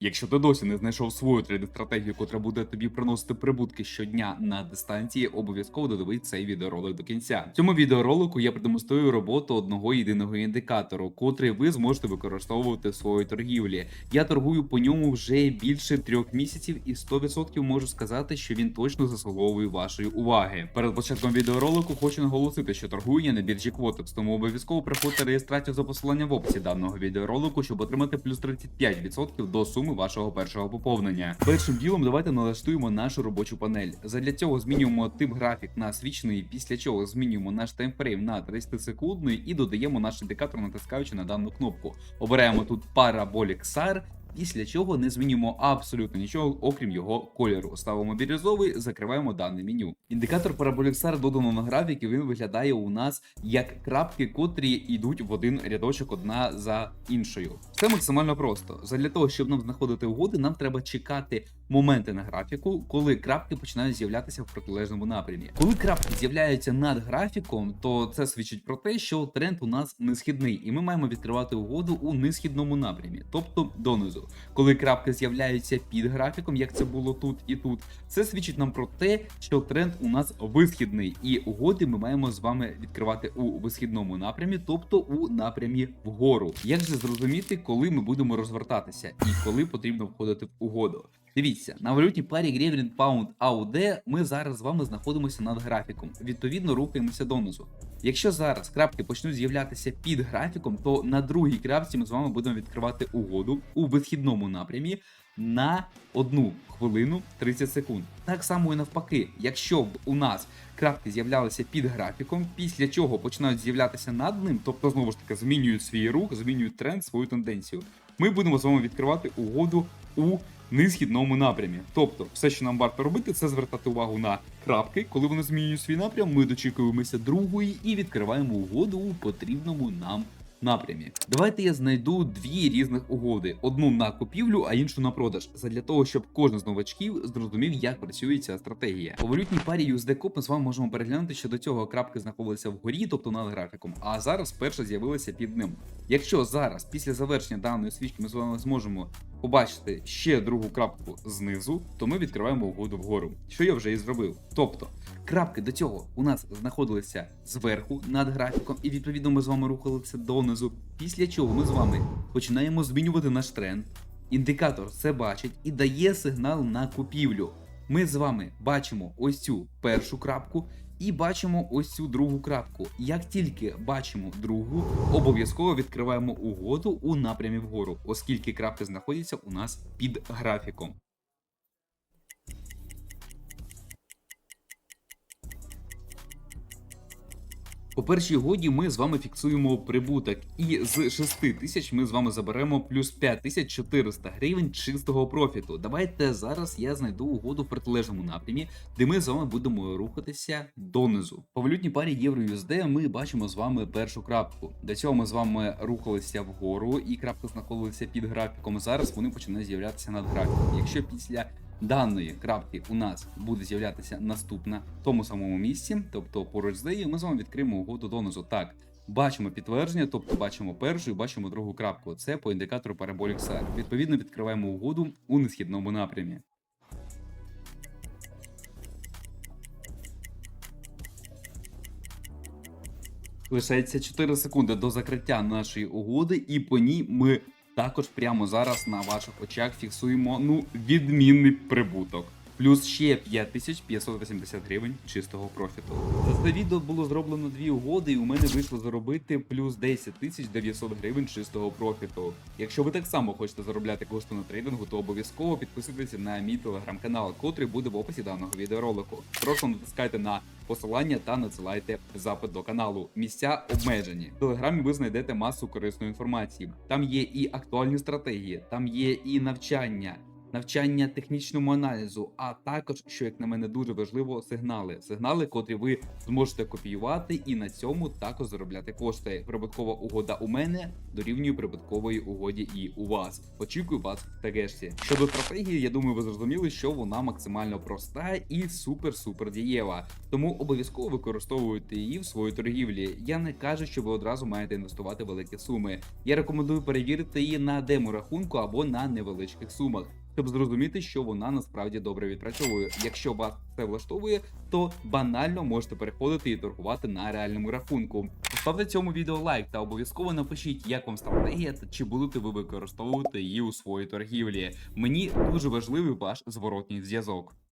Якщо ти досі не знайшов свою трейдинг стратегію, котра буде тобі приносити прибутки щодня на дистанції, обов'язково додивись цей відеоролик до кінця. В цьому відеоролику я продемонструю роботу одного єдиного індикатору, котрий ви зможете використовувати в своїй торгівлі. Я торгую по ньому вже більше трьох місяців, і 100% можу сказати, що він точно заслуговує вашої уваги. Перед початком відеоролику хочу наголосити, що торгую я на біржі Quotex, тому обов'язково приходьте реєстрацію за посиланням в описі даного відеоролику, щоб отримати плюс 35% до суми вашого першого поповнення. Першим ділом давайте налаштуємо нашу робочу панель. Задля цього змінюємо тип графік на свічний, після чого змінюємо наш таймфрейм на 30 секундний і додаємо наш індикатор, натискаючи на дану кнопку. Обираємо тут Parabolic SAR, Після чого не змінюємо абсолютно нічого, окрім його кольору. Ставимо бірюзовий, закриваємо дане меню. Індикатор Parabolic додано на графік, і він виглядає у нас як крапки, котрі йдуть в один рядочок одна за іншою. Все максимально просто. Задля того, щоб нам знаходити угоди, нам треба чекати моменти на графіку, коли крапки починають з'являтися в протилежному напрямі. Коли крапки з'являються над графіком, то це свідчить про те, що тренд у нас несхідний, і ми маємо відкривати угоду у несхідному напрямі, тобто донизу. Коли крапки з'являються під графіком, як це було тут і тут, це свідчить нам про те, що тренд у нас висхідний, і угоди ми маємо з вами відкривати у висхідному напрямі, тобто у напрямі вгору. Як же зрозуміти, коли ми будемо розвертатися і коли потрібно входити в угоду? Дивіться, на валютній парі гривень паунд AUD ми зараз з вами знаходимося над графіком. Відповідно, рухаємося донизу. Якщо зараз крапки почнуть з'являтися під графіком, то на другій крапці ми з вами будемо відкривати угоду у вихідному напрямі на одну хвилину 30 секунд. Так само і навпаки, якщо б у нас крапки з'являлися під графіком, після чого починають з'являтися над ним, тобто знову ж таки змінюють свій рух, змінюють тренд, свою тенденцію. Ми будемо з вами відкривати угоду у несхідному напрямі. Тобто, все, що нам варто робити, це звертати увагу на крапки. Коли вони змінюють свій напрям, ми дочікуємося другої і відкриваємо угоду у потрібному нам напрямі. Давайте я знайду дві різних угоди: одну на купівлю, а іншу на продаж. Задля того, щоб кожен з новачків зрозумів, як працює ця стратегія. По валютній парі USD ми з вами можемо переглянути, що до цього крапки знаходилися вгорі, тобто над графіком, а зараз перша з'явилася під ним. Якщо зараз, після завершення даної свічки, ми з вами зможемо побачити ще другу крапку знизу, то ми відкриваємо угоду вгору, що я вже і зробив. Тобто крапки до цього у нас знаходилися зверху над графіком, і відповідно ми з вами рухалися донизу. Після чого ми з вами починаємо змінювати наш тренд. Індикатор це бачить і дає сигнал на купівлю. Ми з вами бачимо ось цю першу крапку і бачимо ось цю другу крапку. Як тільки бачимо другу, обов'язково відкриваємо угоду у напрямі вгору, оскільки крапки знаходяться у нас під графіком. По першій годі ми з вами фіксуємо прибуток, і з 6 тисяч ми з вами заберемо плюс 5400 гривень чистого профіту. Давайте зараз я знайду угоду в протилежному напрямі, де ми з вами будемо рухатися донизу. По валютній парі євро USD ми бачимо з вами першу крапку. До цього ми з вами рухалися вгору, і крапки знаходилися під графіком. Зараз вони починають з'являтися над графіком. Якщо після даної крапки у нас буде з'являтися наступна в тому самому місці, тобто поруч з нею, ми з вами відкриємо угоду донизу. Так, бачимо підтвердження, тобто бачимо першу бачимо другу крапку. Це по індикатору Parabolic. Відповідно, відкриваємо угоду у несхідному напрямі. Лишається 4 секунди до закриття нашої угоди, і по ній ми також прямо зараз на ваших очах фіксуємо ну відмінний прибуток. Плюс ще 5580 гривень чистого профіту. За це відео було зроблено дві угоди, і у мене вийшло заробити плюс 10 900 гривень чистого профіту. Якщо ви так само хочете заробляти кошти на трейдингу, то обов'язково підписуйтесь на мій телеграм-канал, котрий буде в описі даного відеоролику. Прошу натискайте на посилання та надсилайте запит до каналу. Місця обмежені. В телеграмі ви знайдете масу корисної інформації. Там є і актуальні стратегії, там є і навчання. Навчання технічному аналізу, а також, що як на мене дуже важливо, сигнали. Сигнали, котрі ви зможете копіювати, і на цьому також заробляти кошти. Прибуткова угода у мене дорівнює прибуткової угоді і у вас. Очікую вас в тегешці. Щодо стратегії, я думаю, ви зрозуміли, що вона максимально проста і супер-супер дієва. Тому обов'язково використовуйте її в своїй торгівлі. Я не кажу, що ви одразу маєте інвестувати великі суми. Я рекомендую перевірити її на демо-рахунку або на невеличких сумах. Щоб зрозуміти, що вона насправді добре відпрацьовує. Якщо вас це влаштовує, то банально можете переходити і торгувати на реальному рахунку. Поставте цьому відео лайк та обов'язково напишіть, як вам стратегія та чи будете ви використовувати її у своїй торгівлі. Мені дуже важливий ваш зворотній зв'язок.